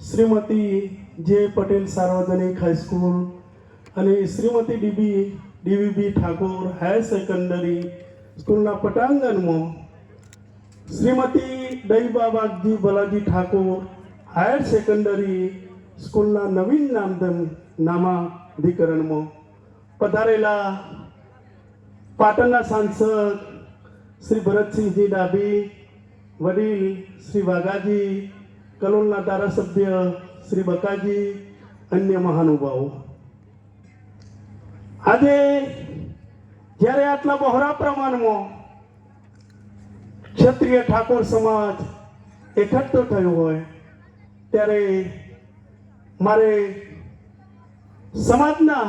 શ્રીમતી જે પટેલ સાર્વજનિક હાઈસ્કૂલ અને Shrimati D B, D V B Thakor higher secondary સ્કૂલના પટાંગણમાં શ્રીમતી દઈબા વાઘજી બલાજી ઠાકોર હાયર સેકન્ડરી સ્કૂલના નવીન નામધન નામાધિકરણમાં પધારેલા પાટણના સાંસદ શ્રી ભરતસિંહજી ડાભી, વડીલ શ્રી વાઘાજી કલોલના ધારાસભ્ય શ્રી બકાજી અન્ય મહાનુભાવો આજે જ્યારે આટલા બહોળા પ્રમાણમાં ક્ષત્રિય ઠાકોર સમાજ એકઠો થયો હોય, ત્યારે મારે સમાજના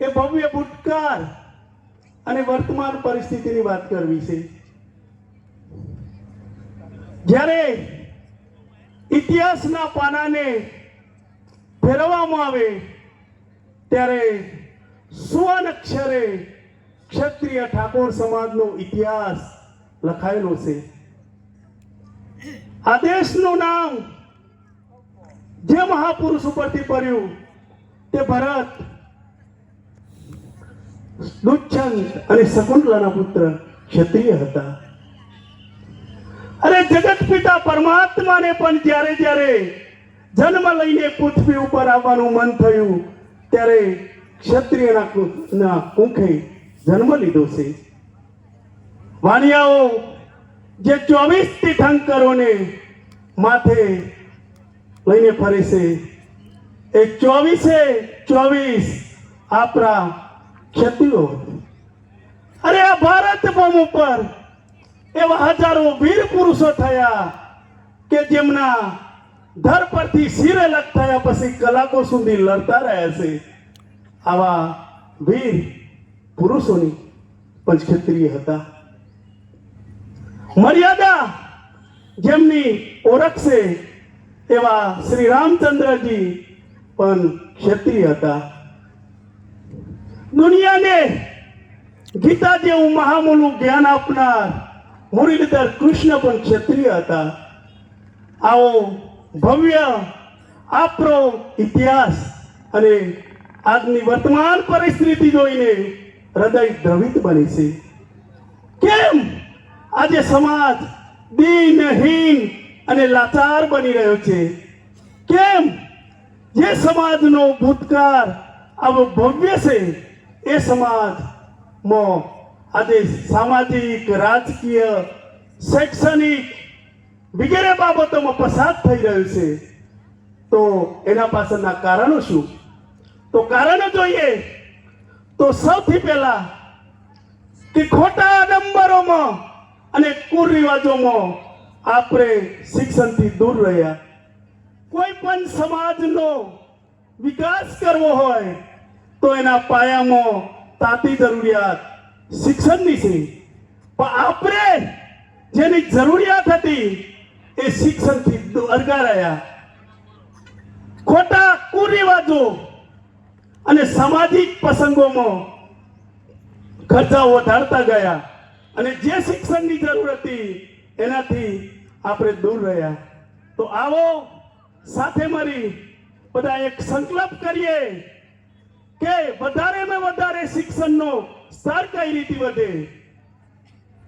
એ ભવ્ય ભૂતકાળ અને વર્તમાન પરિસ્થિતિની વાત કરવી છે. જ્યારે ઇતિહાસના પાનાને ફેરવવામાં આવે ત્યારે સુવર્ણ અક્ષરે ક્ષત્રિય ઠાકોર સમાજનો ઇતિહાસ લખાયેલો છે. આ દેશનું નામ જે મહાપુરુષ ઉપરથી પડ્યું તે ભરત દુચ્છંત અને શકુંતલાના પુત્ર ક્ષત્રિય હતા. અરે પિતા પરમાત્માને પણ જ્યારે જ્યારે જન્મ લઈને પૃથ્વી ઉપર આવવાનું મન થયું, ત્યારે ક્ષત્રિયના કુંખે જન્મ લીધો છે. વાણિયાઓ, જે ચોવીસ તીર્થંકરોને માથે લઈને ફરે છે, એ ચોવીસે ચોવીસ આપણા ક્ષત્રિયો અરે આ ભારત ભૂમ ઉપર એવા હજારો વીર પુરુષો થયા કે જેમના ધર પરથી શિરે લગ થયા પછી કલાકો સુધી લડતા રહ્યા છે. આવા વીર પુરુષોની પંચક્ષત્રિય હતા. મર્યાદા જેમની ઓળખ છે એવા શ્રી રામચંદ્રજી પણ ક્ષત્રિય હતા. દુનિયાને ગીતા જેવું મહામૂલું જ્ઞાન આપનાર મુરલીધર કૃષ્ણ પણ ક્ષત્રિય હતા. આવો ભવ્ય આપણો ઇતિહાસ અને આજની વર્તમાન પરિસ્થિતિ જોઈને હૃદય દ્રવિત બને છે. કેમ? આજે સમાજ દિનહીન અને લાચાર બની રહ્યો છે. કેમ? જે સમાજનો ભૂતકાળ આવો ભવ્ય છે, એ સમાજમાં આજે સામાજિક, રાજકીય, શૈક્ષણિક વગેરે બાબતોમાં પસાર થઈ રહ્યું છે. તો એના પાછળના કારણો શું? તો કારણો જોઈએ તો સૌથી પહેલા કે ખોટા નંબરોમાં અને કુરિવાજોમાં આપણે શિક્ષણથી દૂર રહ્યા. કોઈ પણ સમાજનો વિકાસ કરવો હોય તો એના પાયામાં તાતી જરૂરિયાત શિક્ષણની છે. પણ આપણે જેની જરૂરિયાત હતી એ શિક્ષણથી અરગારાયા ખોટા કુરિવાજો અને સામાજિક પ્રસંગોમાં ખર્ચા વધારતા ગયા. અને જે શિક્ષણની જરૂર હતી એનાથી આપણે દૂર રહ્યા. તો આવો સાથે મળી બધા એક સંકલ્પ કરીએ કે વધારેમાં વધારે શિક્ષણનો સ્તર કઈ રીતે વધે?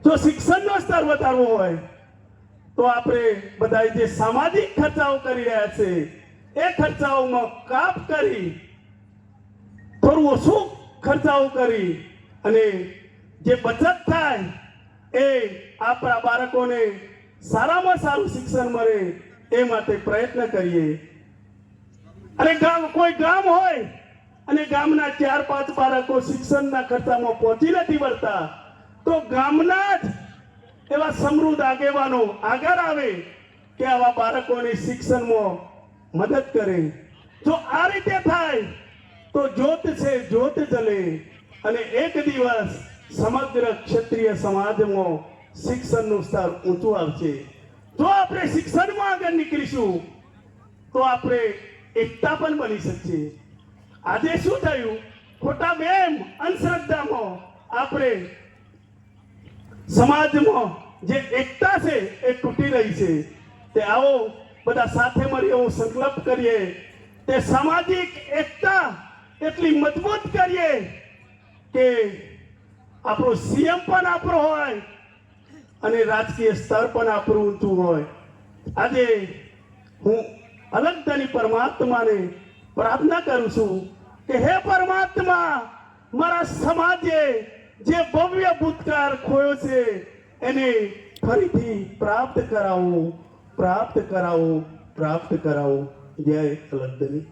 જો શિક્ષણનો સ્તર વધારવો હોય, તો આપણે બધા જે સામાજિક ખર્ચાઓ કરી રહ્યા છે, એ ખર્ચાઓમાં કાપ કરી, થોડું ઓછું ખર્ચાઓ કરી અને જે બચત થાય, એ આપણા બાળકોને સારામાં સારું શિક્ષણ મળે એ માટે પ્રયત્ન કરીએ. અને ગામ, કોઈ ગામ હોય અને ગામના ચાર પાંચ બાળકો શિક્ષણના ખર્ચામાં પહોંચી નથી વળતા. તો ગામના જ એવા સમૃદ્ધ આગેવાનો આગળ આવે કે આવા બાળકોને શિક્ષણમાં મદદ કરે. જો આ રીતે થાય, તો જ્યોત છે જ્યોત જલે અને એક દિવસ સમગ્ર ક્ષત્રિય સમાજમાં શિક્ષણનું સ્તર ઊંચું આવશે. જો આપણે શિક્ષણમાં આગળ નીકળીશું, તો આપણે એકતા પણ બની શકીએ. આજે શું થયું? ખોટા બેમ અંધશ્રદ્ધામાં આપણે સમાજમાં જે એકતા છે એ તૂટી રહી છે. તે આવો બધા સાથે મળી એવો સંકલ્પ કરીએ. તે સામાજિક એકતા એટલી મજબૂત કરીએ કે આપણો સીએમ પણ આપણો હોય અને રાજકીય સ્તર પણ આપણું ઊંચું હોય. આજે હું અલગતાની પરમાત્માને પ્રાર્થના કરું છું કે હે પરમાત્મા, મારા સમાજે જે ભવ્ય ભૂતકાળ ખોયો છે, એને ફરીથી પ્રાપ્ત કરાવો પ્રાપ્ત કરાવો પ્રાપ્ત કરાવો. જય અલગદની